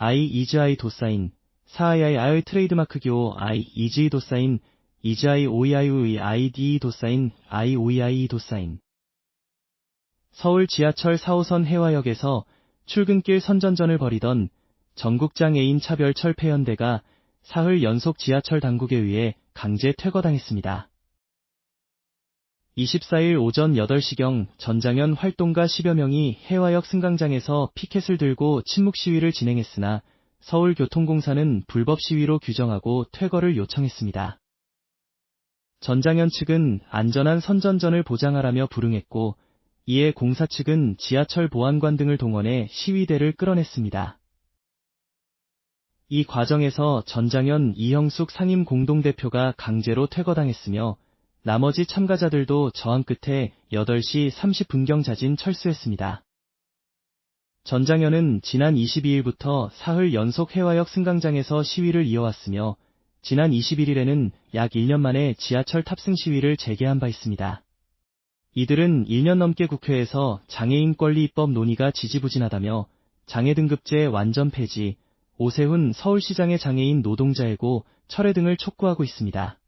I 이즈아이 도사인, 사아야이 아의 트레이드마크 기호 I 이즈이 도사인, 이즈아이 오이 아이우의 아이디 도사인, I 오이 아이 도사인. 서울 지하철 4호선 해화역에서 출근길 선전전을 벌이던 전국장 애인 차별 철 폐연대가 사흘 연속 지하철 당국에 의해 강제 퇴거당했습니다. 24일 오전 8시경 전장현 활동가 10여 명이 해화역 승강장에서 피켓을 들고 침묵 시위를 진행했으나 서울교통공사는 불법 시위로 규정하고 퇴거를 요청했습니다. 전장현 측은 안전한 선전전을 보장하라며 불응했고 이에 공사 측은 지하철 보안관 등을 동원해 시위대를 끌어냈습니다. 이 과정에서 전장현 이형숙 상임 공동대표가 강제로 퇴거당했으며 나머지 참가자들도 저항 끝에 8시 30분경 자진 철수했습니다. 전장현은 지난 22일부터 사흘 연속 해화역 승강장에서 시위를 이어왔으며 지난 21일에는 약 1년 만에 지하철 탑승 시위를 재개한 바 있습니다. 이들은 1년 넘게 국회에서 장애인 권리 입법 논의가 지지부진하다며 장애 등급제 완전 폐지, 오세훈 서울시장의 장애인 노동자 해고 철회 등을 촉구하고 있습니다.